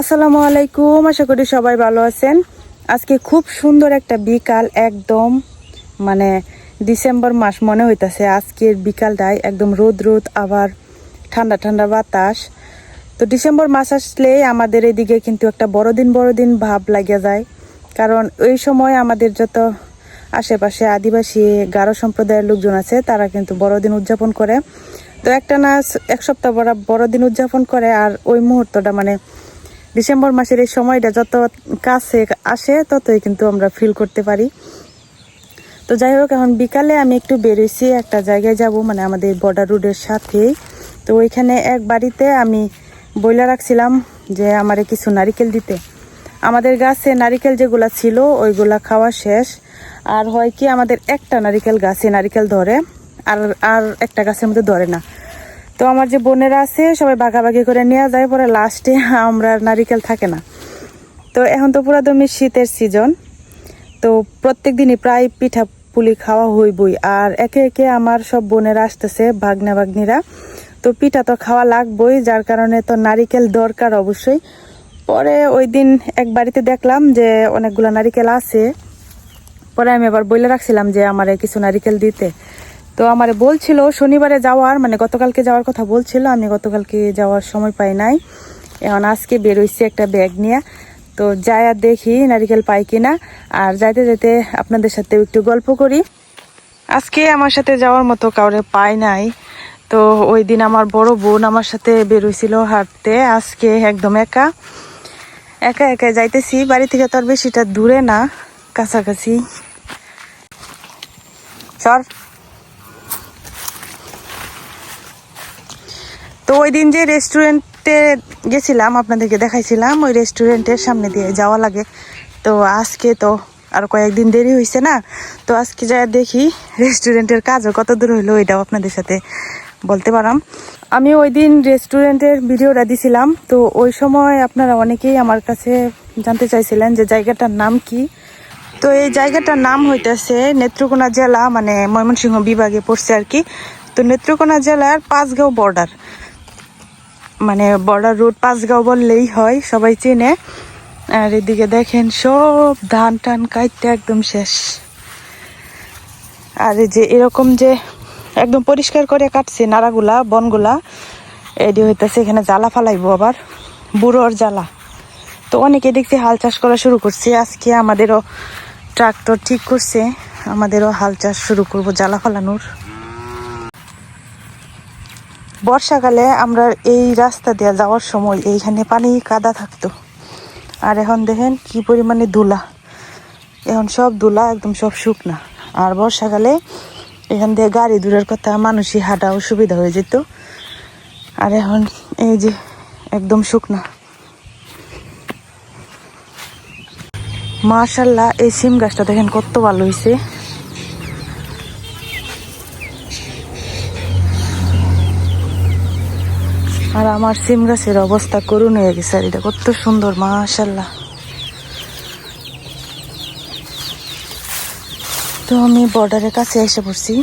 আসসালামু আলাইকুম, আশা করি সবাই ভালো আছেন। আজকে খুব সুন্দর একটা বিকাল, একদম মানে ডিসেম্বর মাস মনে হইতাছে, আজকের বিকালটাই একদম রোদ রোদ, আবার ঠান্ডা ঠান্ডা বাতাস। তো ডিসেম্বর মাস আসলে আমাদের এদিকে কিন্তু একটা বড়দিন বড়দিন ভাব লাগিয়া যায়। কারণ ওই সময় আমাদের যত আশেপাশে আদিবাসী, গারো সম্প্রদায়ের লোকজন আছে, তারা কিন্তু বড়দিন উদযাপন করে। তো একটা না এক সপ্তাহ বড় বড়দিন উদযাপন করে, আর ওই মুহূর্তটা মানে ডিসেম্বর মাসের এই সময়টা যত কাছে আসে, ততই কিন্তু আমরা ফিল করতে পারি। তো যাই হোক, এখন বিকালে আমি একটু বেরোইছি, একটা জায়গায় যাব মানে আমাদের বর্ডার রোডের সাথেই। তো ওইখানে এক বাড়িতে আমি বইলা রাখছিলাম যে আমারে কিছু নারিকেল দিতে। আমাদের গাছে নারিকেল যেগুলা ছিল, ওইগুলা খাওয়া শেষ। আর হয় কি, আমাদের একটা নারিকেল গাছে নারিকেল ধরে, আর আর একটা গাছের মধ্যে ধরে না। তো আমার যে বোনেরা আছে, সবাই ভাগাভাগি করে নেওয়া যায়, পরে লাস্টে আমরা নারিকেল থাকে না। তো এখন তো পুরো দমে শীতের সিজন তো প্রত্যেক দিনই প্রায় পিঠা পুলি খাওয়া হইবই। আর একে একে আমার সব বোনেরা আসতেছে, ভাগ্না ভাগ্নিরা। তো পিঠা তো খাওয়া লাগবই, যার কারণে তো নারিকেল দরকার অবশ্যই। পরে ওই দিন এক বাড়িতে দেখলাম যে অনেকগুলো নারিকেল আছে। পরে আমি আবার বলে রাখছিলাম যে আমার কিছু নারিকেল দিতে। তো আমারে বলছিল, শনিবারে যাওয়ার মানে গতকালকে যাওয়ার কথা বলছিল, আমি গতকালকে যাওয়ার সময় পাই নাই। এখন আজকে বেরোইছি একটা ব্যাগ নিয়ে। তো যাই আর দেখি নারিকেল পাই কিনা। আর যাইতে যেতে আপনাদের সাথে একটু গল্প করি। আজকে আমার সাথে যাওয়ার মতো কাউরে পাই নাই। তো ওই দিন আমার বড় বোন আমার সাথে বেরোইছিল হাঁটতে। আজকে একদম একা। একা একা যাইতেছি। বাড়ি থেকে তো আর বেশিটা দূরে না, কাছাকাছি। সর তো ওই দিন যে রেস্টুরেন্টে গেছিলাম, আপনাদেরকে দেখাইছিলাম, ওই রেস্টুরেন্টের সামনে দিয়ে যাওয়া লাগে। তো আজকে তো আর কয়েকদিন দেরি হয়েছে না। তো আজকে যা দেখি রেস্টুরেন্টের কাজও কত দূর হইল, এটাও আপনাদের সাথে বলতে পারাম আমি ওই দিন রেস্টুরেন্টের ভিডিওটা দিছিলাম। তো ওই সময় আপনারা অনেকেই আমার কাছে জানতে চাইছিলেন যে জায়গাটার নাম কি। তো এই জায়গাটার নাম হইতেছে নেত্রকোনা জেলা মানে ময়মনসিংহ বিভাগে পড়ছে আর কি। তো নেত্রকোনা জেলার পাঁচগাঁও বর্ডার মানে বর্ডার রোড পাঁচগাঁও বললেই হয়, সবাই চেনে। আর এদিকে দেখেন সব ধান টান কাটতে একদম শেষ। আর যে এরকম যে একদম পরিষ্কার করে কাটছে নাড়াগুলা, বনগুলা এটি হইতেছে এখানে জ্বালা ফালাইবো আবার, বুড়োর জ্বালা। তো অনেকে দেখছি হাল চাষ করা শুরু করছে, আজকে আমাদেরও ট্রাক্টর ঠিক করছে, আমাদেরও হাল চাষ শুরু করব জ্বালা ফালানোর। বর্ষাকালে আমরা এই রাস্তা দিয়ে যাওয়ার সময় এইখানে পানি কাদা থাকতো। আর এখন দেখেন কি পরিমাণে ধুলা। এখন সব ধুলা একদম সব শুকনা। আর বর্ষাকালে এখান দিয়ে গাড়ি দূরের কথা মানুষই হাঁটা অসুবিধা হয়ে যেত। আর এখন এই যে একদম শুকনা। মার্শাল্লাহ এই সিম গাছটা দেখেন কত ভালো হয়েছে আর আমার সিম গাছের অবস্থা করুন হয়ে গেছে আর এটা কত সুন্দর মাশাল্লাহ তো আমি বর্ডারের কাছে এসে পড়ছি।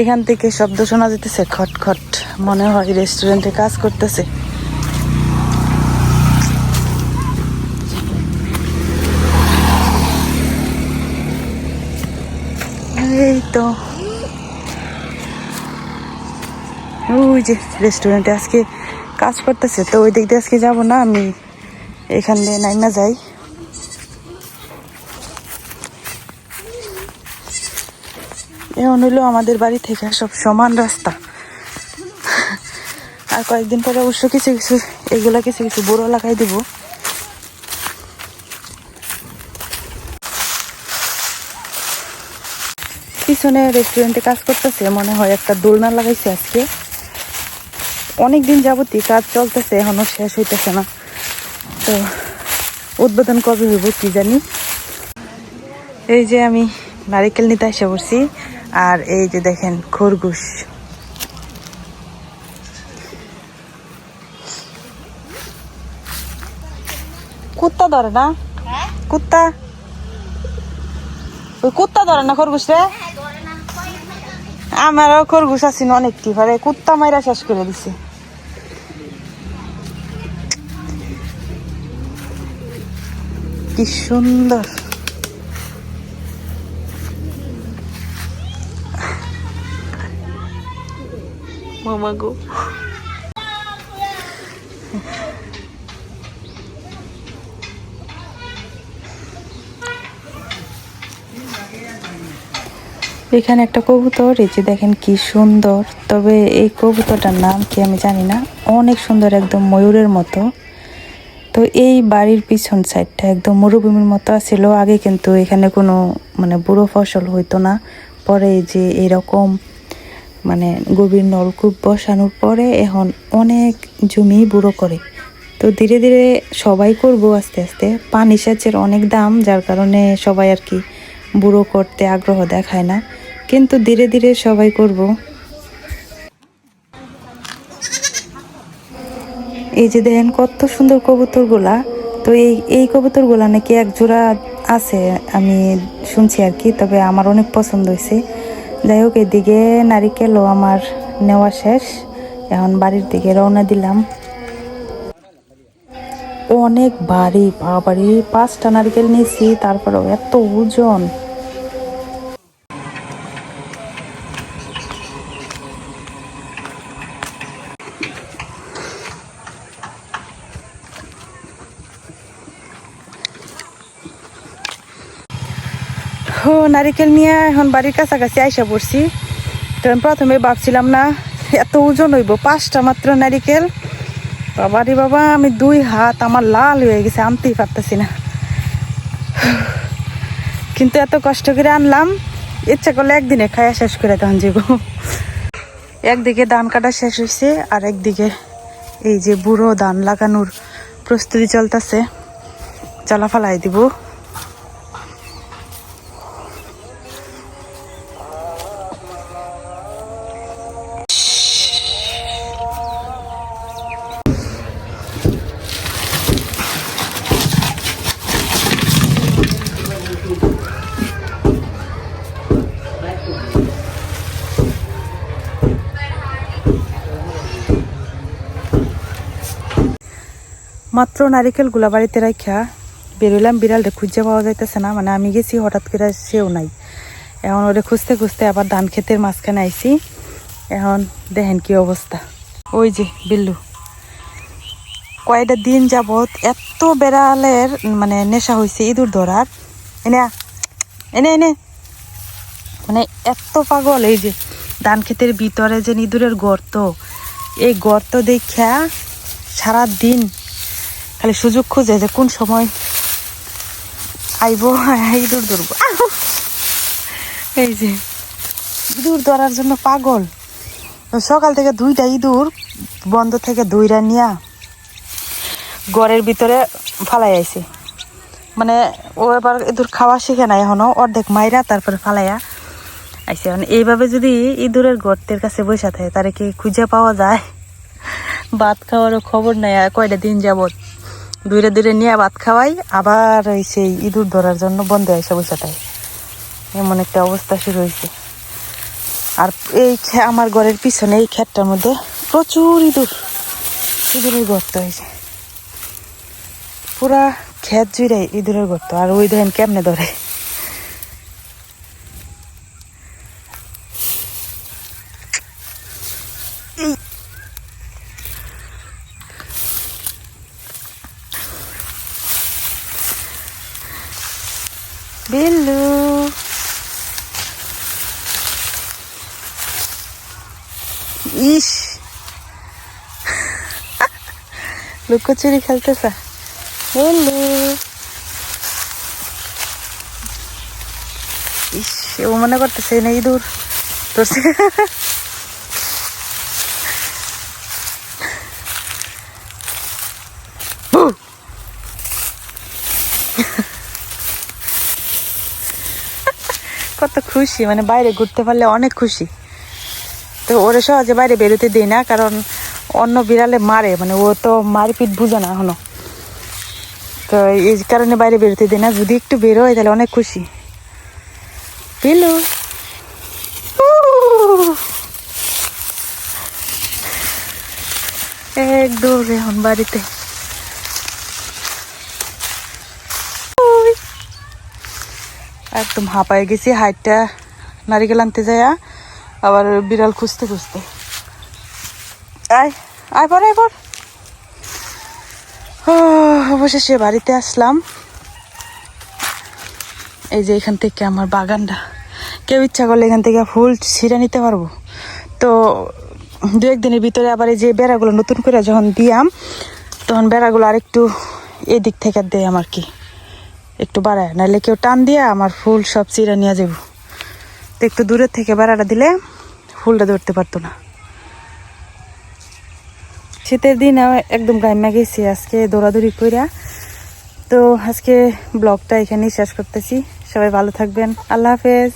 এখান থেকে শব্দ শোনা যেতেছে খট খট। মনে হয় রেস্টুরেন্টে কাজ করতেছে। এই তো। ওই যে রেস্টুরেন্টে আজকে কাজ করতেছে, তো ওই দিক দিয়ে আজকে যাব না, আমি এখান দিয়ে নাই না যাই। এমন হইল আমাদের বাড়ি থেকে সব সমান রাস্তা। আর কয়েকদিন পরে অবশ্য কিছু কিছু, এগুলা কিছু কিছু বড় লাগাই দিব। পিছনে রেস্টুরেন্টে কাজ করতেছে, মনে হয় একটা দোলনা লাগাইছে আজকে। অনেক দিন যাবতই কাজ চলতেছে এখনও শেষ হইতেছে না। তো উদ্বোধন কবে হইব কি জানি। এই যে আমি নারিকেল নিতে এসে পড়ছি আর এই যে দেখেন খরগোশ। কুত্তা ধরে না? কুত্তা? ওই কুত্তা ধরে না খরগোশ রে? আমারও খরগোশ আছি অনেক কি পারে কুত্তা মাইরা শেষ করে দিছে। কি সুন্দর। মামা গো। এখানে একটা কবুতর, এই যে দেখেন কি সুন্দর। তবে এই কবুতরটার নাম কি আমি জানি না। অনেক সুন্দর, একদম ময়ূরের মতো। তো এই বাড়ির পিছন সাইডটা একদম মরুভূমির মতো ছিল আগে কিন্তু এখানে কোনো মানে বুড়ো ফসল হইতো না। পরে যে এরকম মানে গভীর নলকূপ বসানোর পরে এখন অনেক জমি বুড়ো করে। তো ধীরে ধীরে সবাই করব আস্তে আস্তে। পানি সেচের অনেক দাম, যার কারণে সবাই আর কি বুড়ো করতে আগ্রহ দেখায় না। কিন্তু ধীরে ধীরে সবাই করব। এই যে দেখেন কত সুন্দর কবুতরগুলা। তো এই এই কবুতরগুলা নাকি এক জোড়া আছে, আমি শুনছি আর কি, তবে আমার অনেক পছন্দ হয়েছে। যাই হোক, এদিকে নারিকেলও আমার নেওয়া শেষ। এখন বাড়ির দিকে রওনা দিলাম। অনেক ভারী বাড়ি পাঁচটা নারকেল নিয়েছি, তারপরেও এত ওজন। নারিকেল নিয়ে এখন বাড়ির কাছাকাছি আইসা পড়ছি। তো প্রথমে ভাবছিলাম না, এত ওজন হইব, পাঁচটা মাত্র নারিকেল। বাবা রে বাবা, আমি দুই হাত আমার লাল হয়ে গেছে, আনতেই পারতেছি না। কিন্তু এত কষ্ট করে আনলাম, ইচ্ছা করলে একদিনে খায়া শেষ করে তখন যাব একদিকে ধান কাটা শেষ হয়েছে আর একদিকে এই যে বুড়ো ধান লাগানোর প্রস্তুতি চলতেছে। চালা ফালাই দিব। মাত্র নারিকেলগুলা বাড়িতে রাখা বেরোলাম বিড়ালটা খুঁজে পাওয়া যাইতেছে না মানে আমি গেছি, হঠাৎ করে সেও নাই। এখন ওরে খুঁজতে খুঁজতে আবার ধান খেতের মাঝখানে আইছি। এখন দেখেন কি অবস্থা। ওই যে, বিল্লু। কয়টা দিন যাবত এত বেড়ালের মানে নেশা হয়েছে ইঁদুর ধরার। এনে এনে এনে। মানে এত পাগল, এই যে ধান ক্ষেতের ভিতরে যে ইঁদুরের গর্ত, এই গর্ত দেখা সারা দিন খালি সুযোগ খুঁজে যে কোন সময় আইব ইঁদুর ধরবো আহ! এই যে, ইঁদুর ধরার জন্য পাগল। সকাল থেকে দুইটা ইঁদুর বন্ধ থেকে দুইটা নিয়া ঘরের ভিতরে ফালাই আইছে। মানে ও এবার ইঁদুর খাওয়া শিখে নাই এখনও, অর্ধেক মাইরা তারপরে ফালাইয়া আইছে। মানে এইভাবে যদি ইঁদুরের গর্তের কাছে বসে থাকে, তারে কি খুঁজে পাওয়া যায়? ভাত খাওয়ারও খবর নাই কয়টা দিন যাবত দূরে দূরে নিয়ে ভাত খাওয়াই, আবার ওই সেই ইঁদুর ধরার জন্য বন্ধ হয়েছে বসে থাকে এমন একটা অবস্থা শুরু হয়েছে আর এই আমার ঘরের পিছনে এই ক্ষেতটার মধ্যে প্রচুর ইঁদুর, ইঁদুরের গর্ত হয়েছে পুরা ক্ষেত জুড়ে ইঁদুরের গর্ত, আর ওই দেখেন কেমনে ধরে এই বিল্লু ইস। লুকোচুরি খেলতেছে। বিল্লু ইস, ও মনে করতেছে না ইঁদুর তোর কত খুশি মানে বাইরে ঘুরতে পারলে অনেক খুশি। ওরে সহজে বাইরে বেরোতে দিই না, কারণ অন্য বিড়ালে মারে মানে ও তো মারপিট বুঝে না এখনও। তো এই কারণে বাইরে বেরোতে দিই না, যদি একটু বেরোয় তাহলে অনেক খুশি। পিলু এক এখন বাড়িতে। একদম হাঁপায় গেছি, হাইটটা নারিকেল আনতে যায়। আবার বিড়াল খুঁজতে খুঁজতে। আয় আয় পর আয় পর। অবশেষে বাড়িতে আসলাম। এই যে এখান থেকে আমার বাগানটা। কেউ ইচ্ছা করলে এখান থেকে ফুল ছিঁড়ে নিতে পারব। তো দু একদিনের ভিতরে আবার এই যে বেড়াগুলো নতুন করে যখন দিয়াম, তখন বেড়াগুলো আর একটু এদিক থেকে দেয় আমার কি। একটু বাড়ায়, নাহলে কেউ টান দিয়ে আমার ফুল সব চিরা নিয়ে যাব তো একটু দূরের থেকে বেড়াটা দিলে ফুলটা ধরতে পারতো না। শীতের দিন একদম গাইমা গেছি, আজকে দৌড়াদৌড়ি করিয়া তো আজকে ব্লগটা এখানেই শেষ করতেছি। সবাই ভালো থাকবেন। আল্লাহ হাফেজ।